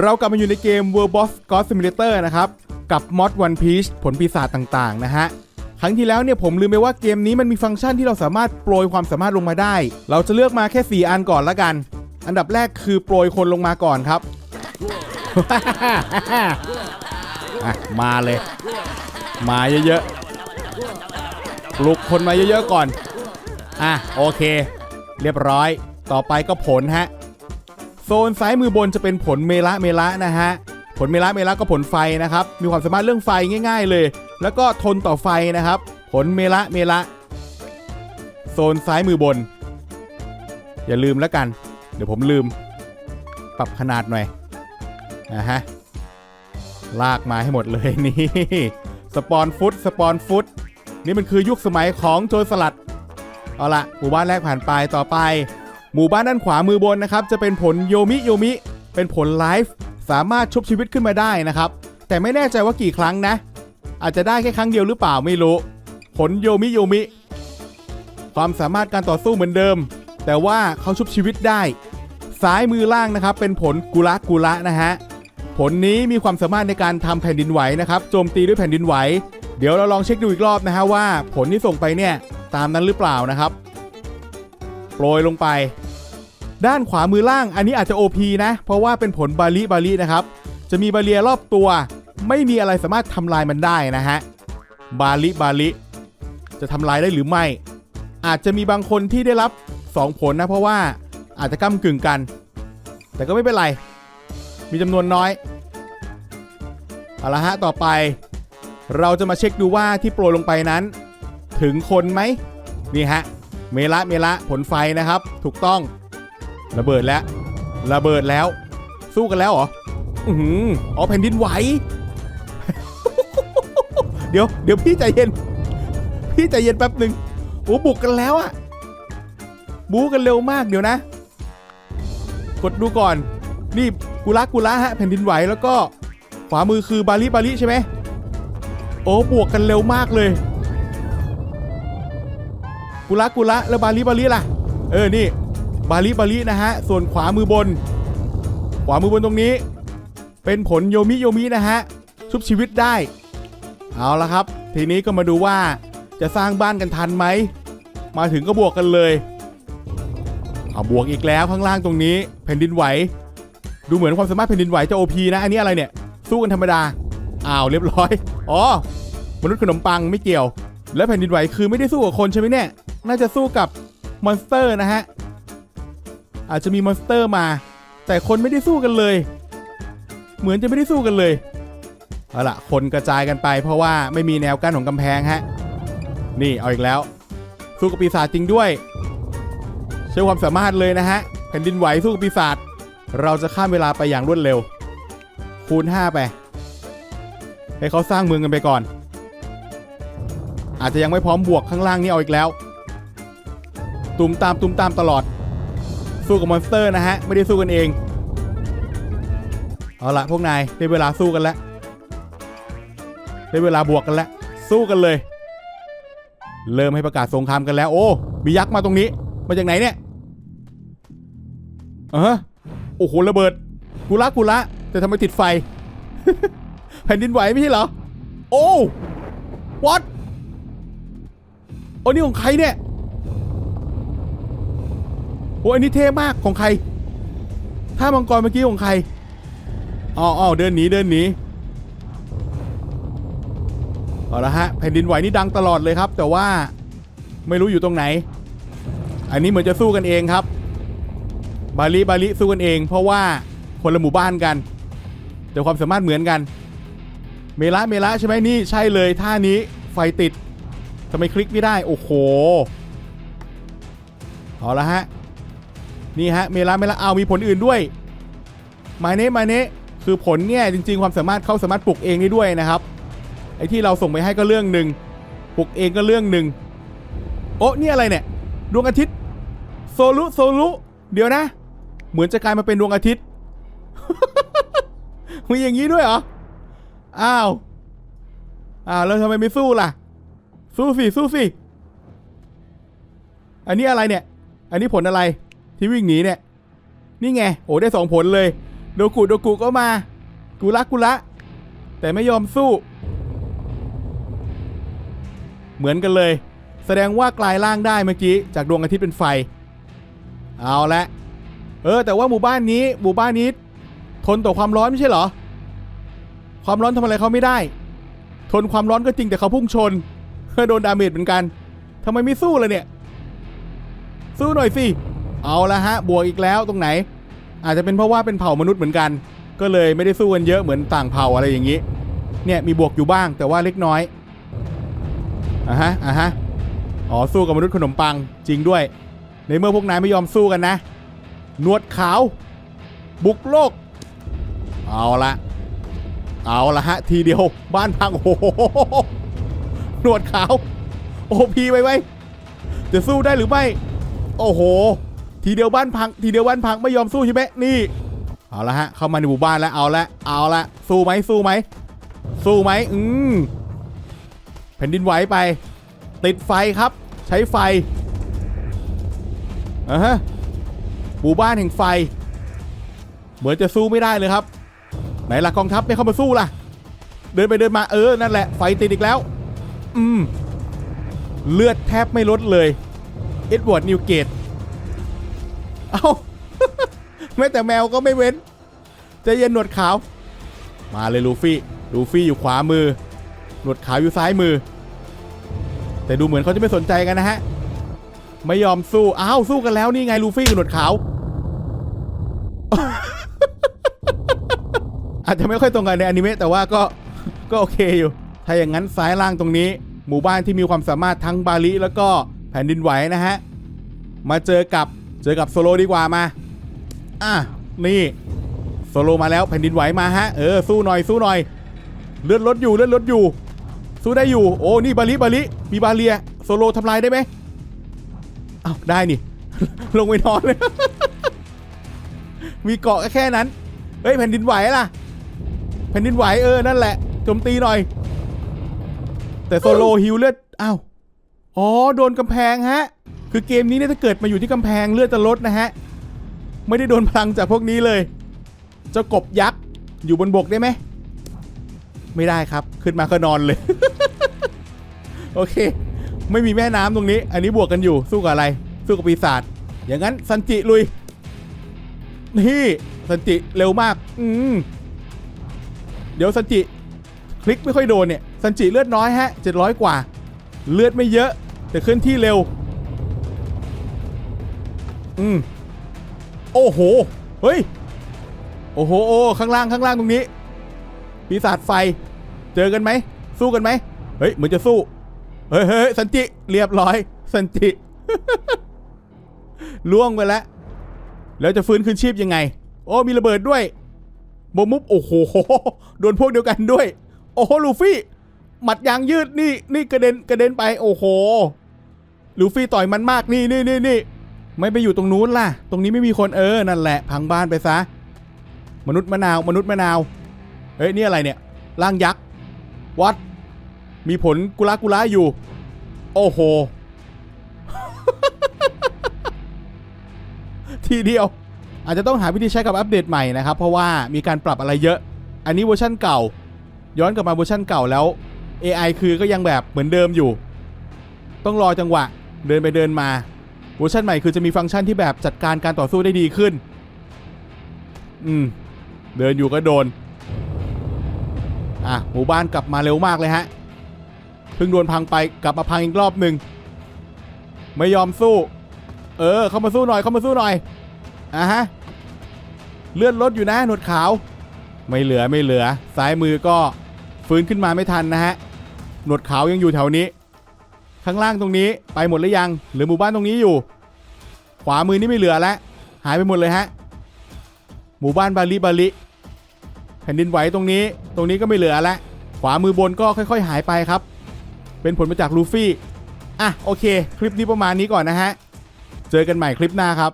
เรากลับมาอยู่ในเกม World Boss God Simulator นะครับ กับมอด One Piece ผลปีศาจต่างๆ นะฮะ ครั้งที่แล้วเนี่ยผมลืมไปว่าเกมนี้มันมีฟังก์ชันที่เราสามารถโปรยความสามารถลงมาได้ เราจะเลือกมาแค่ 4 อันก่อนละกัน อันดับแรกคือโปรยคนลงมาก่อนครับ มาเลย มาเยอะๆปลุกคนมาเยอะๆก่อน อะโอเค เรียบร้อย ต่อไปก็ผลฮะ โซนซ้ายมือบนจะเป็นผลเมละเมละนะฮะ ผลเมละเมละก็ผลไฟนะครับ มีความสามารถเรื่องไฟง่าย ๆ เลย แล้วก็ทนต่อไฟนะครับ ผลเมละเมละ โซนซ้ายมือบน อย่าลืมแล้วกัน เดี๋ยวผมลืม ปรับขนาดหน่อยนะฮะ ลากมาให้หมดเลยนี่ สปอนฟุต สปอนฟุต นี่มันคือยุคสมัยของโจรสลัด เอาละหมู่บ้านแรกผ่านไปต่อไป หมู่บ้านด้านขวามือบนนะครับจะเป็นผลโยมิโยมิ เป็นผลไลฟ์สามารถชุบชีวิตขึ้นมาได้นะครับ แต่ไม่แน่ใจว่ากี่ครั้งนะ อาจจะได้แค่ครั้งเดียวหรือเปล่าไม่รู้ ผลโยมิโยมิ ความสามารถการต่อสู้เหมือนเดิม แต่ว่าเขาชุบชีวิตได้ ซ้ายมือล่างนะครับ เป็นผลกุละกุละนะฮะผลนี้มีความสามารถในการทำแผ่นดินไหวนะครับโจมตีด้วยแผ่นดินไหว เดี๋ยวเราลองเช็คดูอีกรอบนะฮะว่า ผลที่ส่งไปเนี่ยตามนั้นหรือเปล่านะครับ โปรยลงไป ด้านขวามือล่างอันนี้อาจจะ OP นะ เพราะว่าเป็นผลบาลิบาลินะครับ จะมีบาเรียรอบตัว ไม่มีอะไรสามารถทำลายมันได้นะฮะ บาลิบาลิจะทำลายได้หรือไม่ อาจจะมีบางคนที่ได้รับ 2 ผลนะ เพราะว่าอาจจะก้ากึ่งกัน แต่ก็ไม่เป็นไร มีจำนวนน้อย เอาละฮะ ต่อไป เราจะมาเช็คดูว่าที่โปรยลงไปนั้น ถึงคนไหมนี่ฮะ เมละเมละผลไฟนะครับ ถูกต้อง ระเบิดแล้ว ระเบิดแล้ว สู้กันแล้วเหรออือหืออ๋อแผ่นดินไหว เดี๋ยวเดี๋ยวพี่ใจเย็น พี่ใจเย็นแป๊บหนึ่งโอ้บุกกันแล้วอะบูกันเร็วมากเดี๋ยวนะ กดดูก่อน นี่กุละกุละฮะแผ่นดินไหวแล้วก็ขวามือคือบาลิบาลิใช่ไหมโอ้บวกกันเร็วมากเลย กุละกุละแล้วบาลิบาลิล่ะ เออนี่ บาลิบาลินะฮะ ส่วนขวามือบน ขวามือบนตรงนี้ เป็นผลโยมิโยมินะฮะ ชุบชีวิตได้ เอาละครับ ทีนี้ก็มาดูว่าจะสร้างบ้านกันทันไหม มาถึงก็บวกกันเลย เอาบวกอีกแล้วข้างล่างตรงนี้แผ่นดินไหว ดูเหมือนความสามารถแผ่นดินไหวจะ OP นะ อันนี้อะไรเนี่ย สู้กันธรรมดา อ้าวเรียบร้อย อ๋อ มนุษย์ขนมปังไม่เกี่ยว แล้วแผ่นดินไหวคือไม่ได้สู้กับคนใช่ไหมเนี่ย น่าจะสู้กับมอนสเตอร์นะฮะ อาจจะมีมอนสเตอร์มา แต่คนไม่ได้สู้กันเลย เหมือนจะไม่ได้สู้กันเลยเอาละคนกระจายกันไป เพราะว่าไม่มีแนวกั้นของกำแพงฮะนี่เอาอีกแล้ว สู้กับปีศาจจริงด้วยใช้ความสามารถเลยนะฮะแผ่นดินไหวสู้กับปีศาจเราจะข้ามเวลาไปอย่างรวดเร็ว คูณ 5 ไป ให้เขาสร้างเมืองกันไปก่อน อาจจะยังไม่พร้อมบวกข้างล่างนี่เอาอีกแล้ว ตุมตามตุมตามตลอด สู้กับมอนสเตอร์นะฮะ ไม่ได้สู้กันเอง เอาละพวกนายได้เวลาสู้กันแล้วได้เวลาบวกกันแล้ว สู้กันเลย เริ่มให้ประกาศสงครามกันแล้ว โอ้มียักษ์มาตรงนี้ มาจากไหนเนี่ยเออโอ้โหระเบิดกุละกุละแต่ทำไมติดไฟ แผ่นดินไหวไม่ใช่เหรอ โอ้ what โอ้นี่ของใครเนี่ย โอ้อันนี้เท่มากของใครถ้ามังกรเมื่อกี้ของใครอ๋อออเดินหนีเดินหนีเอาละฮะแผ่นดินไหวนี่ดังตลอดเลยครับ แต่ว่าไม่รู้อยู่ตรงไหน อันนี้เหมือนจะสู้กันเองครับ บาลีบาลีสู้กันเอง เพราะว่าคนละหมู่บ้านกันแต่ความสามารถเหมือนกัน เมละเมละใช่ไหมนี่ใช่เลยท่านี้ไฟติดทำไมคลิกไม่ได้ โอ้โหเอาละฮะ นี่ฮะเมละเมละเอามีผลอื่นด้วยมาเนะมาเนะคือผลเนี่ยจริง ๆ ความสามารถเขาสามารถปลุกเองได้ด้วยนะครับ ไอ้ที่เราส่งไปให้ก็เรื่องหนึ่งปลุกเองก็เรื่องหนึ่งโอ้นี่อะไรเนี่ย ดวงอาทิตย์โซลุโซลุเดี๋ยวนะ เหมือนจะกลายมาเป็นดวงอาทิตย์มีอย่างนี้ด้วยเหรออ้าวอ้าวแล้วทำไมไม่สู้ล่ะ สู้สิสู้สิอันนี้อะไรเนี่ย อันนี้ผลอะไร ที่วิ่งหนีเนี่ย นี่ไง โอ้ได้สองผลเลย โดกุโดกุก็มา กุละกุละ แต่ไม่ยอมสู้ เหมือนกันเลย แสดงว่ากลายร่างได้เมื่อกี้ จากดวงอาทิตย์เป็นไฟ เอาละ เออ แต่ว่าหมู่บ้านนี้ หมู่บ้านนี้ ทนต่อความร้อนไม่ใช่เหรอ ความร้อนทำอะไรเขาไม่ได้ ทนความร้อนก็จริงแต่เขาพุ่งชนโดนดาเมจเหมือนกันทำไมไม่สู้เลยเนี่ย สู้หน่อยสิ เอาละฮะบวกอีกแล้วตรงไหน อาจจะเป็นเพราะว่าเป็นเผ่ามนุษย์เหมือนกัน ก็เลยไม่ได้สู้กันเยอะเหมือนต่างเผ่าอะไรอย่างนี้ เนี่ยมีบวกอยู่บ้างแต่ว่าเล็กน้อยอะฮะอะฮะอ๋อสู้กับมนุษย์ขนมปังจริงด้วย ในเมื่อพวกนายไม่ยอมสู้กันนะหนวดขาว บุกโลก เอาละเอาละฮะ ทีเดียวบ้านพังโอ้โหหนวดขาว โอพีไว้ไว้จะสู้ได้หรือไม่ โอ้โห ทีเดียวบ้านพัง ทีเดียวบ้านพังไม่ยอมสู้ใช่ไหมนี่ เอาละฮะ เข้ามาในหมู่บ้านแล้ว เอาละ เอาละ สู้ไหมสู้ไหม สู้ไหม อืมแผ่นดินไหวไป ติดไฟครับ ใช้ไฟอะฮะหมู่บ้านแห่งไฟ เหมือนจะสู้ไม่ได้เลยครับ ไหนล่ะกองทัพไม่เข้ามาสู้ล่ะ เดินไปเดินมาเออ นั่นแหละ ไฟติดอีกแล้ว อืม เลือดแทบไม่ลดเลย เอ็ดเวิร์ดนิวเกต เอาแม้แต่แมวก็ไม่เว้นใจเย็นหนวดขาว มาเลยลูฟี่ ลูฟี่อยู่ขวามือ หนวดขาวอยู่ซ้ายมือ แต่ดูเหมือนเขาจะไม่สนใจกันนะฮะ ไม่ยอมสู้ อ้าว สู้กันแล้วนี่ไงลูฟี่กับหนวดขาว อาจจะไม่ค่อยตรงกันในอนิเมะแต่ว่าก็ ก็โอเคอยู่ ถ้าอย่างนั้นซ้ายล่างตรงนี้ หมู่บ้านที่มีความสามารถทั้งบาลิแล้วก็แผ่นดินไหวนะฮะ มาเจอกับ เจอกับโซโลดีกว่ามา อะ นี่ โซโลมาแล้วแผ่นดินไหวมาฮะ เออ สู้หน่อย สู้หน่อย เลือดลดอยู่ เลือดลดอยู่ สู้ได้อยู่ โอ้ นี่บาลิบาลิ มีบาเลีย โซโลทำลายได้ไหมอ้าวได้นี่ ลงไปนอนเลย มีเกาะแค่นั้น เฮ้ย แผ่นดินไหวล่ะ แผ่นดินไหวเออ นั่นแหละ โจมตีหน่อย แต่โซโลฮิวเลือด อ้าว อ๋อ โดนกำแพงฮะ คือเกมนี้เนี่ยถ้าเกิดมาอยู่ที่กำแพงเลือดจะลดนะฮะ ไม่ได้โดนพลังจากพวกนี้เลย เจ้ากบยักษ์อยู่บนบกได้ไหม ไม่ได้ครับ ขึ้นมาก็นอนเลย โอเค ไม่มีแม่น้ำตรงนี้ อันนี้บวกกันอยู่ สู้กับอะไร สู้กับปีศาจ อย่างนั้นซันจิลุย นี่ซันจิเร็วมาก อืมเดี๋ยวซันจิคลิกไม่ค่อยโดนเนี่ยซันจิเลือดน้อยฮะ700 กว่า เลือดไม่เยอะ แต่เคลื่อนที่เร็ว อืมโอ้โห เฮ้ย โอ้โหโอ้ข้างล่างข้างล่างตรงนี้ ปีศาจไฟ เจอกันไหม สู้กันไหม เฮ้ย เหมือนจะสู้ เฮ้ยเฮ้ยสันจิเรียบร้อย สันจิล่วงไปแล้ว แล้วจะฟื้นคืนชีพยังไง โอ้ มีระเบิดด้วยโมมุบโอ้โห โดนพวกเดียวกันด้วย โอ้โห ลูฟี่ หมัดยางยืดนี่ นี่กระเด็นกระเด็นไป โอ้โห ลูฟี่ต่อยมันมากนี่นี่นี่นี่ ไม่ไปอยู่ตรงนู้นล่ะ ตรงนี้ไม่มีคนเออ นั่นแหละ พังบ้านไปซะ มนุษย์มะนาว มนุษย์มะนาว เฮ้ย นี่อะไรเนี่ย ร่างยักษ์ วัด มีผลกุลากุลาอยู่ โอ้โห ทีเดียว อาจจะต้องหาวิธีใช้กับอัปเดตใหม่นะครับ เพราะว่ามีการปรับอะไรเยอะ อันนี้เวอร์ชั่นเก่า ย้อนกลับมาเวอร์ชั่นเก่าแล้ว AI คือก็ยังแบบเหมือนเดิมอยู่ ต้องรอจังหวะ เดินไปเดินมา เวอร์ชันใหม่คือจะมีฟังก์ชันที่แบบจัดการการต่อสู้ได้ดีขึ้น อืม เดินอยู่ก็โดน อะ หมู่บ้านกลับมาเร็วมากเลยฮะ เพิ่งโดนพังไปกลับมาพังอีกรอบหนึ่ง ไม่ยอมสู้ เออ เข้ามาสู้หน่อย เข้ามาสู้หน่อย อะฮะ เลื่อนรถอยู่นะหนวดขาว ไม่เหลือไม่เหลือ ซ้ายมือก็ฟื้นขึ้นมาไม่ทันนะฮะ หนวดขาวยังอยู่แถวนี้ ข้างล่างตรงนี้ไปหมดหรือยังหรือหมู่บ้านตรงนี้อยู่ ขวามือนี่ไม่เหลือแล้วหายไปหมดเลยฮะหมู่บ้านบาลิบาลิแผ่นดินไหวตรงนี้ ตรงนี้ก็ไม่เหลือแล้วขวามือบนก็ค่อย ๆ หายไปครับ เป็นผลมาจากลูฟี่อะโอเค คลิปนี้ประมาณนี้ก่อนนะฮะ เจอกันใหม่คลิปหน้าครับ